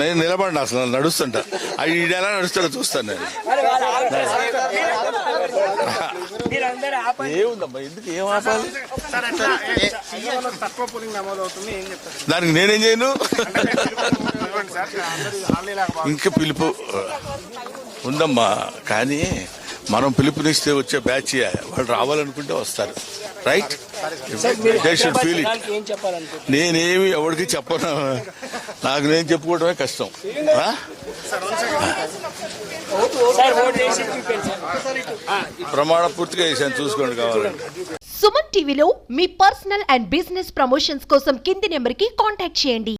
నేను నిలబడిన అసలు నడుస్తుంటా. అది ఈడు ఎలా నడుస్తాడో చూస్తాను నేను. ఏముందమ్మా? ఎందుకు ఏం ఆపాలి? దానికి నేనేం చేయను? ఇంకా పిలుపు. ఉందమ్మా కానీ మనం పిలుపునిస్తే వచ్చే బ్యాచ్ వాళ్ళు రావాలనుకుంటే వస్తారు. Right they should feel it నేనేమి ఎవరికి చెప్పను. నాకు నేను చెప్పుకోవడమే కష్టం. ప్రమాణ పూర్తిగా చేశాను. చూసుకోండి కావాలంటే. సుమన్ టీవీలో మీ పర్సనల్ అండ్ బిజినెస్ ప్రమోషన్స్ కోసం కింది నెంబర్కి కాంటాక్ట్ చేయండి.